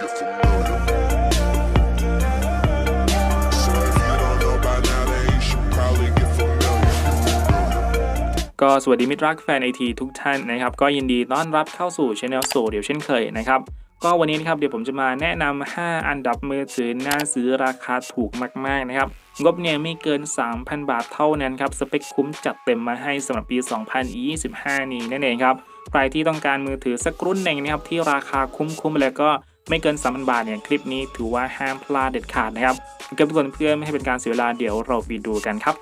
ก็สวัสดีมิตรรักแฟนไอทีทุกท่านนะครับ ก็ยินดีต้อนรับเข้าสู่ช anel โซเดี๋ยวเช่นเคยนะครับ ก็วันนี้นะครับเดี๋ยวผมจะมาแนะนำ5อันดับมือถือน่าซื้อราคาถูกมาก ๆ นะครับ งบเนี่ยไม่เกิน 3,000 บาทเท่านั้นครับ สเปคคุ้มจัดเต็มมาให้สำหรับปี 2025 นี้นั่นเองครับ ใครที่ต้องการมือถือสักรุ่นหนึ่งนะครับที่ราคาคุ้มๆแล้วก็ ไม่เกิน3,000 บาทเนี่ยคลิปนี้ถือว่าห้ามพลาดเด็ดขาดนะครับเก็บทุกคนเพื่อไม่ให้เป็นการเสียเวลาเดี๋ยวเราไปดูกันครับ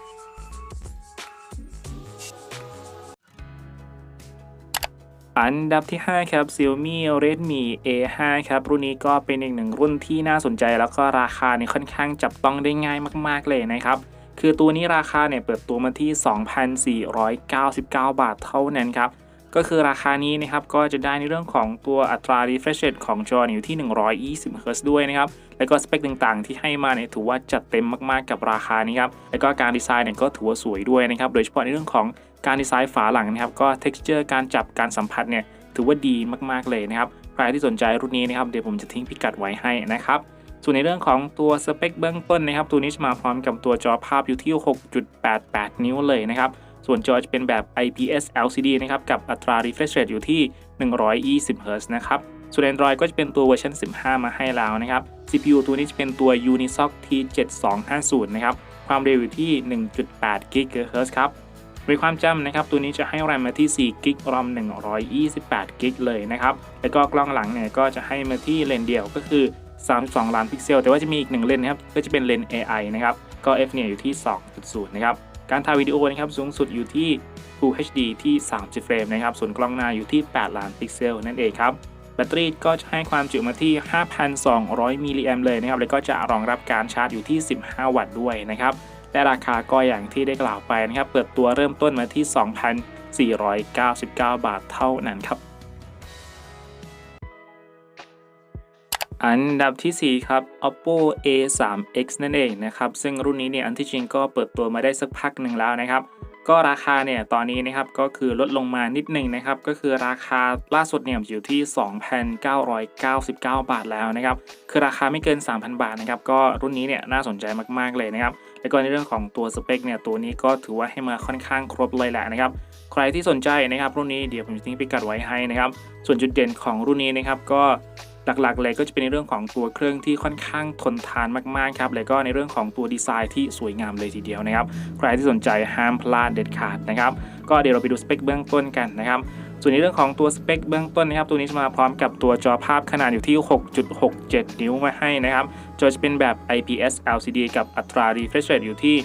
อันดับที่ 5 ครับ Xiaomi Redmi A5 ครับ รุ่นนี้ก็เป็นอีกหนึ่งรุ่นที่น่าสนใจแล้วก็ราคาเนี่ยค่อนข้างจับต้องได้ง่ายมากๆเลยนะครับ คือตัวนี้ราคาเนี่ยเปิดตัวมาที่ 2,499 บาทเท่านั้นครับ ก็คือราคานี้นะครับก็จะได้ในเรื่องของตัวอัตรา refresh rate ของจออยู่ที่ 120 Hz ด้วยนะครับแล้วก็สเปคต่างๆ ที่ให้มาเนี่ยถือว่าจัดเต็มมากๆกับราคานี้ครับแล้วก็การดีไซน์เนี่ยก็ถือว่าสวยด้วยนะครับโดยเฉพาะในเรื่องของการดีไซน์ฝาหลังนะครับก็ texture การจับการสัมผัสเนี่ยถือว่าดีมากๆเลยนะครับใครที่สนใจรุ่นนี้นะครับเดี๋ยวผมจะทิ้งพิกัดไว้ให้นะครับส่วนในเรื่องของตัวสเปคเบื้องต้นนะครับตัวนี้จะมาพร้อมกับตัวจอภาพอยู่ที่ 6.88 นิ้วเลยนะครับ ส่วนจอจะเป็นแบบ IPS LCD นะครับ กับอัตรา refresh rate อยู่ที่ 120 Hz นะครับ ส่วน Android ก็จะเป็นตัวเวอร์ชัน 15 มาให้แล้วนะครับ CPU ตัวนี้จะเป็นตัว Unisoc T7250 นะครับ ความเร็วอยู่ที่ 1.8 GHz ครับโดยความจำนะครับ ตัวนี้จะให้ RAM มาที่4 g b ROM 128 g b เลยนะครับ แล้วก็กล้องหลังเนี่ยก็จะให้มาที่เลนเดียวก็คือ 32 ล้านพิกเซล แต่ว่าจะมีอีกหนึ่งเลนนะครับ ก็จะเป็นเลน AI นะครับ ก็ f เนี่ยอยู่ที่ 2.0 นะครับ การถ่ายวิดีโอนะครับสูงสุดอยู่ที่ Full HD ที่ 30 เฟรมนะครับ ส่วนกล้องหน้าอยู่ที่ 8 ล้านพิกเซลนั่นเองครับ แบตเตอรี่ก็จะให้ความจุมาที่ 5,200 มิลลิแอมเลยนะครับ แล้วก็จะรองรับการชาร์จอยู่ที่ 15 วัตต์ด้วยนะครับ และราคาก็อย่างที่ได้กล่าวไปนะครับ เปิดตัวเริ่มต้นมาที่ 2,499 บาทเท่านั้นครับ อันดับทีสี่ 4 ครับ oppo a3x นั่นเองนะครับ ซึ่งรุ่นนี้เนี่ยอันที่จริงก็เปิดตัวมาได้สักพักหนึ่งแล้วนะครับ ก็ราคาเนี่ยตอนนี้นะครับก็คือลดลงมานิดหนึ่งนะครับ ก็คือราคาล่าสุดเนี่ยอยู่ที่ 2,999 บาทแล้วนะครับ คือราคาไม่เกิน 3,000 บาทนะครับ ก็รุ่นนี้เนี่ยน่าสนใจมากๆเลยนะครับ แล้วก็ในเรื่องของตัวสเปคเนี่ยตัวนี้ก็ถือว่าให้มาค่อนข้างครบเลยแหละนะครับใครที่สนใจนะครับรุ่นนี้เดี๋ยวผมจะทิ้งพิกัดไว้ให้นะครับ ส่วนจุดเด่นของรุ่นนี้นะครับก็ หลักๆ เลยก็จะเป็นในเรื่องของตัวเครื่องที่ค่อนข้างทนทานมากๆครับแล้วก็ในเรื่องของตัวดีไซน์ที่สวยงามเลยทีเดียวนะครับ ใครที่สนใจห้ามพลาดเด็ดขาดนะครับ ก็เดี๋ยวเราไปดูสเปคเบื้องต้นกันนะครับส่วนในเรื่องของตัวสเปคเบื้องต้นนะครับตัวนี้จะมาพร้อมกับตัวจอภาพขนาดอยู่ที่ 6.67 นิ้วมาให้นะครับ จอจะเป็นแบบ IPS LCD กับอัตรา refresh rate อยู่ที่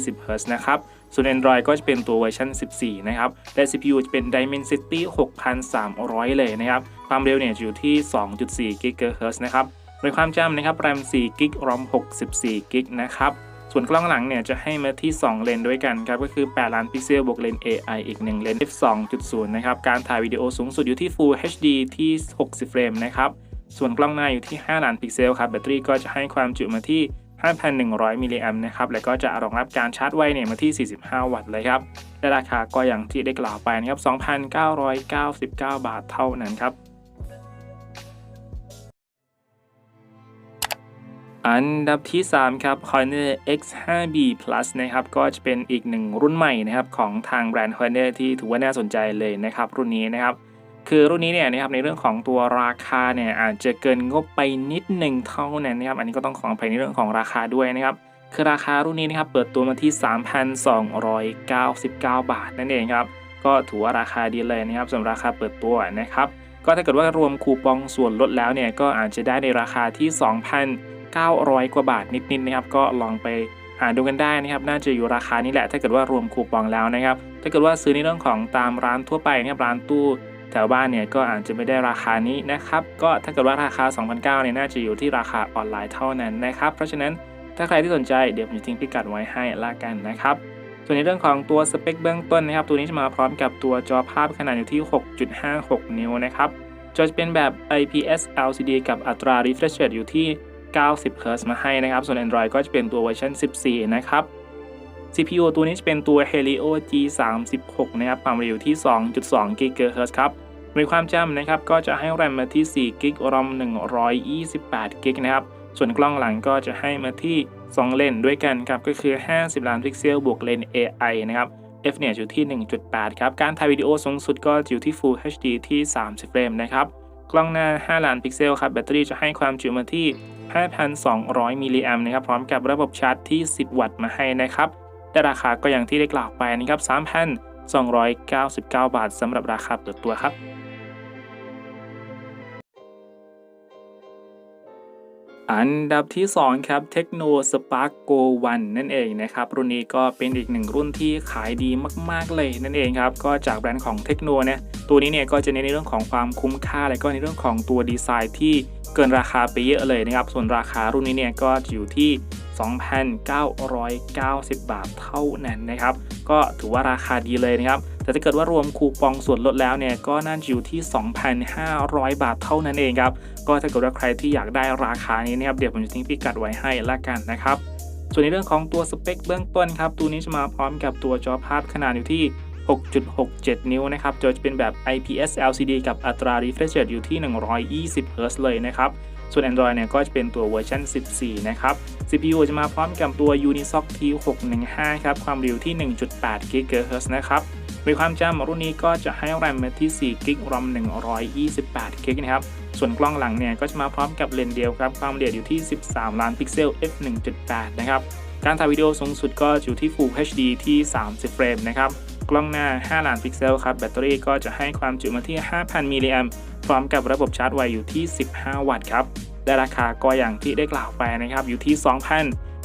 120 Hz นะครับ ส่วน Android ก็จะเป็นตัวเวอร์ชัน 14 นะครับ และ CPU จะเป็น Dimensity 6300 เลยนะครับ ความเร็วเนี่ยอยู่ที่ 2.4 GHz นะครับโดยความจำนะครับ RAM 4 g b ROM 64 g b นะครับ ส่วนกล้องหลังเนี่ยจะให้มาที่ 2 เลนด้วยกันครับ ก็คือ 8 ล้านพิกเซลบวกเลน AI อีก 1 เลน f2.0 นะครับ การถ่ายวิดีโอสูงสุดอยู่ที่ Full HD ที่ 60 เฟรมนะครับ ส่วนกล้องหน้าอยู่ที่ 5 ล้านพิกเซลครับ แบตเตอรี่ก็จะให้ความจุมาที่ 5,100 มิลลิแอมป์นะครับ แล้วก็จะรองรับการชาร์จไวเนี่ยมาที่ 45 วัตต์เลยครับ และราคาก็อย่างที่ได้กล่าวไปนะครับ 2,999 บาทเท่านั้นครับ อันดับที่ 3 ครับ Honor X5B Plus นะครับ ก็จะเป็นอีกหนึ่งรุ่นใหม่นะครับของทางแบรนด์ Honor ที่ถือว่าน่าสนใจเลยนะครับ รุ่นนี้นะครับ คือรุ่นนี้เนี่ยนะครับในเรื่องของตัวราคาเนี่ยอาจจะเกินงบไปนิดหนึ่งเท่านั้นนะครับ อันนี้ก็ต้องขออภัยในเรื่องของราคาด้วยนะครับ คือราคารุ่นนี้นะครับเปิดตัวมาที่ 3,299 บาทนั่นเองครับก็ถือว่าราคาดีเลยนะครับสำหรับราคาเปิดตัวนะครับก็ถ้าเกิดว่ารวมคูปองส่วนลดแล้วเนี่ยก็อาจจะได้ในราคาที่ 2,900 กว่าบาทนิดๆนะครับก็ลองไปหาดูกันได้นะครับ น่าจะอยู่ราคานี้แหละ ถ้าเกิดว่ารวมคูปองแล้วนะครับ ถ้าเกิดว่าซื้อในเรื่องของตามร้านทั่วไปนะครับร้านตู้ ถวบ้านเนี่ยก็อาจจะไม่ได้ราคานี้นะครับ ก็ถ้าเกิดว่าราคา2,900เนี่ยน่าจะอยู่ที่ราคาออนไลน์เท่านั้นนะครับ เพราะฉะนั้นถ้าใครที่สนใจเดี๋ยวผมจะทิ้งพิกัดไว้ให้ละกันนะครับส่วนในเรื่องของตัวสเปคเบื้องต้นนะครับ ตัวนี้จะมาพร้อมกับตัวจอภาพขนาดอยู่ที่ 6.56 นิ้วนะครับ จอจะเป็นแบบ IPS LCD กับอัตรา refresh rate อยู่ที่ 90 Hz มาให้นะครับ ส่วน Android ก็จะเป็นตัวเวอร์ชัน 14 นะครับ CPU ตัวนี้จะเป็นตัว Helio G36 นะครับ ความเร็วอยู่ที่ 2.2 GHz ครับ โดยความจำนะครับก็จะให้แรมมาที่4กิกรอม128กิกนะครับ ส่วนกล้องหลังก็จะให้มาที่ 2 เลนด้วยกันครับ ก็คือ 50 ล้านพิกเซลบวกเลน AI นะครับ f เนี่ยอยู่ที่ 1.8 ครับ การถ่ายวิดีโอสูงสุดก็อยู่ที่ Full HD ที่ 30 เฟรมนะครับ กล้องหน้า 5 ล้านพิกเซลครับ แบตเตอรี่จะให้ความจุมาที่ 5,200 มิลลิแอมป์นะครับ พร้อมกับระบบชาร์จที่ 10 วัตต์มาให้นะครับแต่ราคาก็อย่างที่ได้กล่าวไปนะครับ 3,299 บาทสำหรับราคาเปิดตัวครับ อันดับที่ 2 ครับ Tecno Spark Go 1 นั่นเองนะครับ รุ่นนี้ก็เป็นอีกหนึ่งรุ่นที่ขายดีมาก ๆ เลยนั่นเองครับ ก็จากแบรนด์ของ Tecno เนี่ยตัวนี้เนี่ยก็จะเน้นในเรื่องของความคุ้มค่า และก็ในเรื่องของตัวดีไซน์ที่เกินราคาไปเยอะเลยนะครับ ส่วนราคารุ่นนี้เนี่ยก็อยู่ที่ 2,990 บาทเท่านั้นนะครับ ก็ถือว่าราคาดีเลยนะครับ แต่ถ้าเกิดว่ารวมคูปองส่วนลดแล้วเนี่ยก็น่าจะอยู่ที่ 2,500 บาทเท่านั้นเองครับ ก็ถ้าเกิดว่าใครที่อยากได้ราคานี้นะครับเดี๋ยวผมจะทิ้งพิกัดไว้ให้ละกันนะครับส่วนในเรื่องของตัวสเปคเบื้องต้นครับ ตัวนี้จะมาพร้อมกับตัวจอภาพขนาดอยู่ที่ 6.67 นิ้วนะครับจอจะเป็นแบบ IPS LCD กับอัตรา refresh rate อยู่ที่ 120 Hz เลยนะครับ ส่วน Android เนี่ยก็จะเป็นตัวเวอร์ชัน 14 นะครับ CPU จะมาพร้อมกับตัว Unisoc T615 ครับ ความเร็วที่ 1.8 GHz นะครับโดยความจำรุ่นนี้ก็จะให้แรมมาที่4 g b ROM 128 g b นะครับ ส่วนกล้องหลังเนี่ยก็จะมาพร้อมกับเลนส์เดียวครับ ความละเอียดอยู่ที่ 13 ล้านพิกเซล f 1.8 นะครับ การถ่ายวิดีโอสูงสุดก็อยู่ที่ Full HD ที่ 30 เฟรมนะครับ กล้องหน้า 5 ล้านพิกเซลครับ แบตเตอรี่ก็จะให้ความจุมาที่ 5,000 มิลลิแอมป์ พร้อมกับระบบชาร์จไวอยู่ที่ 15 วัตต์ครับ และราคาก็อย่างที่ได้กล่าวไปนะครับอยู่ที่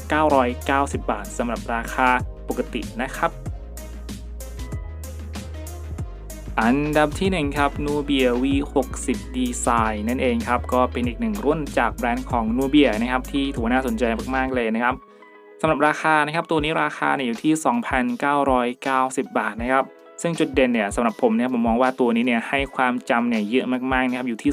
2,990 บาทสำหรับราคาปกตินะครับ อันดับที่ 1 ครับ Nubia V60 Design นั่นเองครับ ก็เป็นอีกหนึ่งรุ่นจากแบรนด์ของ Nubia นะครับที่ถือว่าน่าสนใจมากๆเลยนะครับสำหรับราคานะครับตัวนี้ราคาเนี่ยอยู่ที่ 2,990 บาทนะครับ ซึ่งจุดเด่นเนี่ยสำหรับผมเนี่ยผมมองว่าตัวนี้เนี่ยให้ความจำเนี่ยเยอะมากๆนะครับอยู่ที่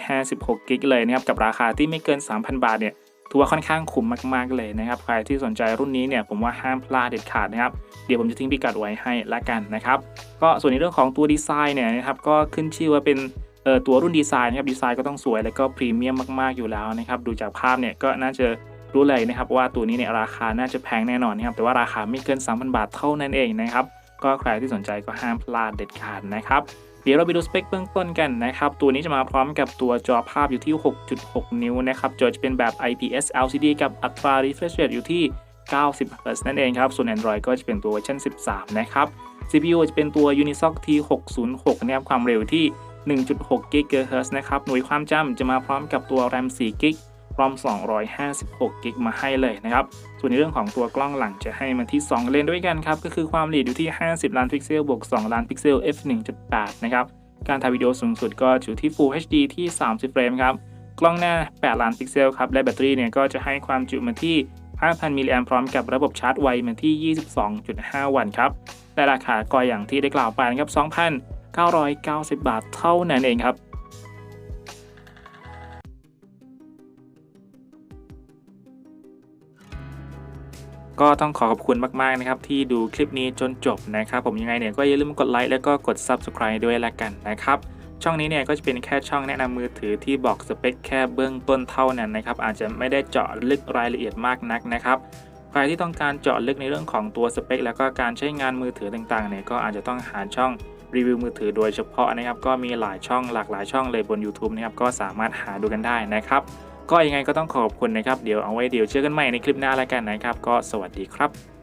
256กิกเลยนะครับกับราคาที่ไม่เกิน 3,000 บาทเนี่ยถือว่าค่อนข้างคุ้มมากๆเลยนะครับใครที่สนใจรุ่นนี้เนี่ยผมว่าห้ามพลาดเด็ดขาดนะครับเดี๋ยวผมจะทิ้งพิกัดไว้ให้ละกันนะครับก็ส่วนในเรื่องของตัวดีไซน์เนี่ยนะครับก็ขึ้นชื่อว่าเป็นเอ่อตัวรุ่นดีไซน์นะครับดีไซน์ก็ต้องสวยแล้วก็พรีเมียมมากๆอยู่แล้วนะครับดูจากภาพเนี่ยก็น่าจะรู้เลยนะครับว่าตัวนี้เนี่ยราคาน่าจะแพงแน่นอนนะครับแต่ว่าราคาไม่เกิน 3,000 บาทเท่านั้นเองนะครับ ก็ใครที่สนใจก็ห้ามพลาดเด็ดขาดนะครับ เดี๋ยวเราไปดูสเปคเบื้องต้นกันนะครับ ตัวนี้จะมาพร้อมกับตัวจอภาพอยู่ที่ 6.6 นิ้วนะครับ จอจะเป็นแบบ IPS LCD กับอัตรา refresh rate อยู่ที่ 90 Hz นั่นเองครับ ส่วน Android ก็จะเป็นตัวเวอร์ชัน13 นะครับ CPU จะเป็นตัว Unisoc T606 นะครับความเร็วที่ 1.6 GHz นะครับ หน่วยความจำจะมาพร้อมกับตัว RAM 4 GB ROM 256 GB มาให้เลยนะครับ ส่วนในเรื่องของตัวกล้องหลังจะให้มาที่ 2 เลนด้วยกันครับ ก็คือความละเอียดอยู่ที่ 50 ล้านพิกเซลบวก 2 ล้านพิกเซล f 1.8 นะครับ การถ่ายวิดีโอสูงสุดก็อยู่ที่ Full HD ที่ 30 เฟรมครับ กล้องหน้า 8 ล้านพิกเซลครับ และแบตเตอรี่เนี่ยก็จะให้ความจุมาที่ 5,000 มิลลิแอมพร้อมกับระบบชาร์จไวมาที่ 22.5 วัตต์ครับ และราคาก็อย่างที่ได้กล่าวไปนะครับ 2,990 บาทเท่านั้นเองครับ ก็ต้องขอขอบคุณมากๆนะครับที่ดูคลิปนี้จนจบนะครับผมยังไงเนี่ยก็อย่าลืมกดไลค์แล้วก็กด Subscribe ด้วยละกันนะครับช่องนี้เนี่ยก็จะเป็นแค่ช่องแนะนำมือถือที่บอกสเปคแค่เบื้องต้นเท่านั้นนะครับอาจจะไม่ได้เจาะลึกรายละเอียดมากนักนะครับใครที่ต้องการเจาะลึกในเรื่องของตัวสเปค แล้วก็การใช้งานมือถือต่างๆเนี่ยก็อาจจะต้องหาช่องรีวิวมือถือโดยเฉพาะนะครับก็มีหลายช่องหลากหลายช่องเลยบน YouTube นะครับก็สามารถหาดูกันได้นะครับ ก็ยังไงก็ต้องขอบคุณนะครับ เดี๋ยวเอาไว้เดี๋ยวเจอกันใหม่ในคลิปหน้าแล้วกันนะครับ ก็สวัสดีครับ